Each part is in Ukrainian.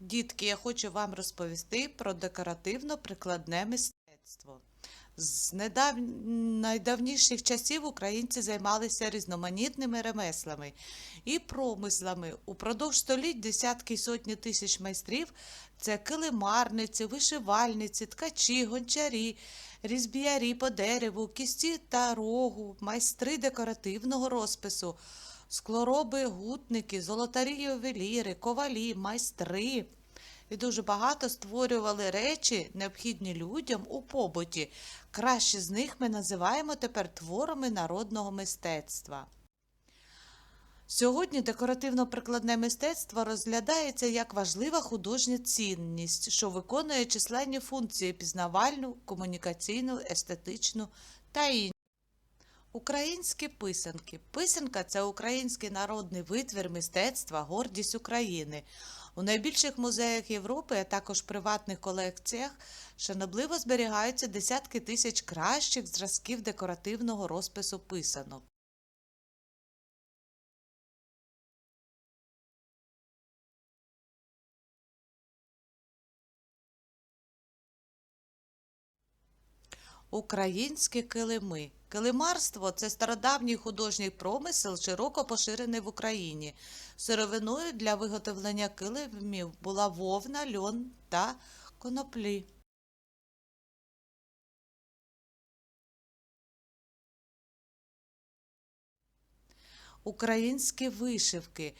Дітки, я хочу вам розповісти про декоративно-прикладне мистецтво. З недав... найдавніших часів українці займалися різноманітними ремеслами і промислами. Упродовж століть десятки й сотні тисяч майстрів це килимарниці, вишивальниці, ткачі, гончарі, різбіярі по дереву, кісті та рогу, майстри декоративного розпису, склороби, гутники, золотарі ювеліри, ковалі, майстри. І дуже багато створювали речі, необхідні людям у побуті. Краще з них ми називаємо тепер творами народного мистецтва. Сьогодні декоративно-прикладне мистецтво розглядається як важлива художня цінність, що виконує численні функції пізнавальну, комунікаційну, естетичну та інші. Українські писанки. Писанка це український народний витвір мистецтва, гордість України. У найбільших музеях Європи, а також приватних колекціях, шанобливо зберігаються десятки тисяч кращих зразків декоративного розпису писанок. Українські килими. Килимарство це стародавній художній промисел, широко поширений в Україні. Сировиною для виготовлення килимів була вовна, льон та коноплі. Українські вишивки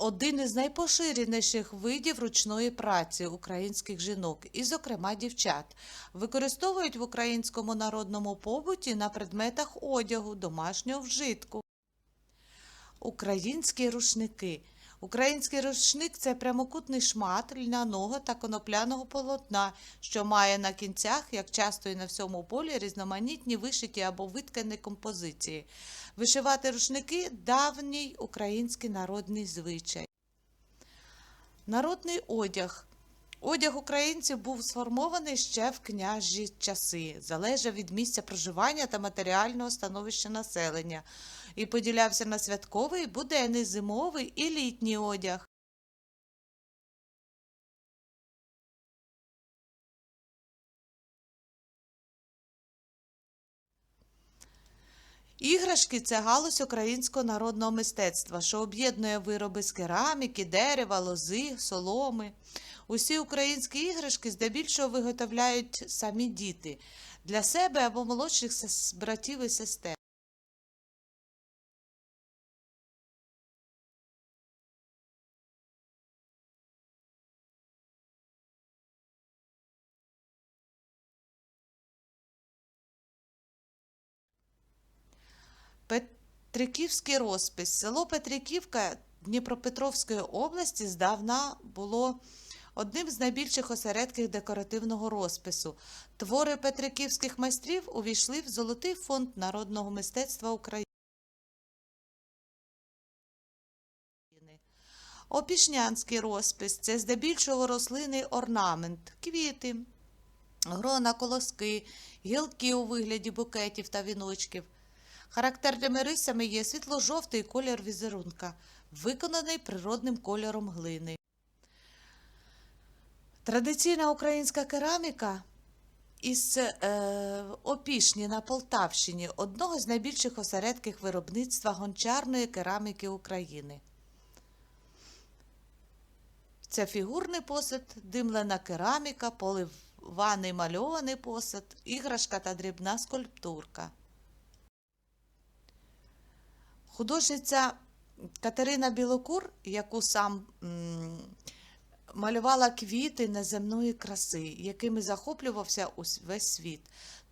один із найпоширеніших видів ручної праці українських жінок, і, зокрема, дівчат, використовують в українському народному побуті на предметах одягу, домашнього вжитку. Українські рушники. Український рушник це прямокутний шмат льняного та конопляного полотна, що має на кінцях, як часто і на всьому полі, різноманітні вишиті або виткані композиції. Вишивати рушники давній український народний звичай. Народний одяг. Одяг українців був сформований ще в княжі часи, залежав від місця проживання та матеріального становища населення і поділявся на святковий, буденний, зимовий і літній одяг. Іграшки це галузь українського народного мистецтва, що об'єднує вироби з кераміки, дерева, лози, соломи. Усі українські іграшки здебільшого виготовляють самі діти для себе або молодших братів і сестер. Петриківський розпис. Село Петриківка Дніпропетровської області здавна було одним з найбільших осередків декоративного розпису. Твори петриківських майстрів увійшли в Золотий фонд народного мистецтва України. Опішнянський розпис це здебільшого рослинний орнамент, квіти, грона, колоски, гілки у вигляді букетів та віночків. Характерними рисами є світло-жовтий колір візерунка, виконаний природним кольором глини. Традиційна українська кераміка із е, Опішні на Полтавщині одного з найбільших осередків виробництва гончарної кераміки України. Це фігурний посуд, димлена кераміка, поливаний мальований посуд, іграшка та дрібна скульптурка. Художниця Катерина Білокур, яку сам м, малювала квіти неземної краси, якими захоплювався весь світ.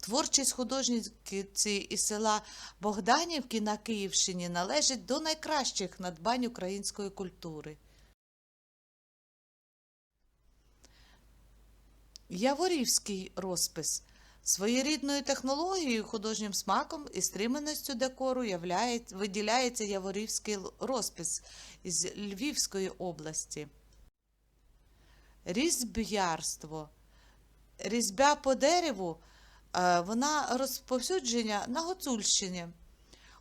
Творчість художниці із села Богданівки на Київщині належить до найкращих надбань української культури. Яворівський розпис. Своєрідною технологією, художнім смаком і стриманістю декору являє, виділяється Яворівський розпис із Львівської області. Різьб'ярство. Різьбя по дереву е, вона розповсюдження на Гуцульщині.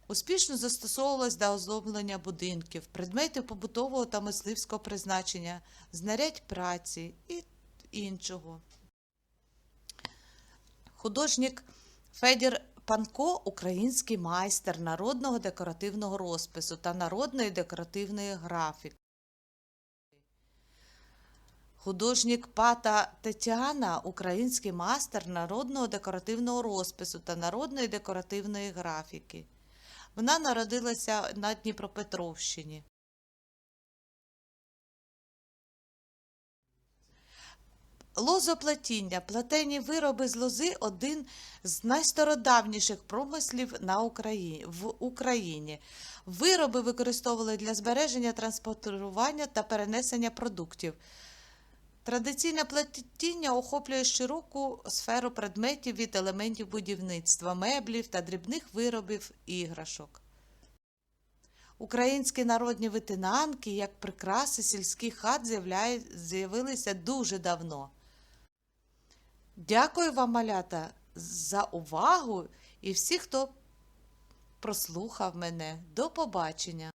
Успішно застосовувалась до оздоблення будинків, предметів побутового та мисливського призначення, знарядь праці і іншого. Художник Федір Панко український майстер народного декоративного розпису та народної декоративної графіки. Художник Пата Тетяна український майстер народного декоративного розпису та народної декоративної графіки. Вона народилася на Дніпропетровщині. Лозоплетіння, плетені вироби з лози один з найстародавніших промислів на Україні, в Україні. Вироби використовували для збереження, транспортування та перенесення продуктів. Традиційне плетіння охоплює широку сферу предметів від елементів будівництва, меблів та дрібних виробів іграшок. Українські народні витинанки, як прикраси сільських хат, з'явилися дуже давно. Дякую вам, малята, за увагу і всіх, хто прослухав мене. До побачення!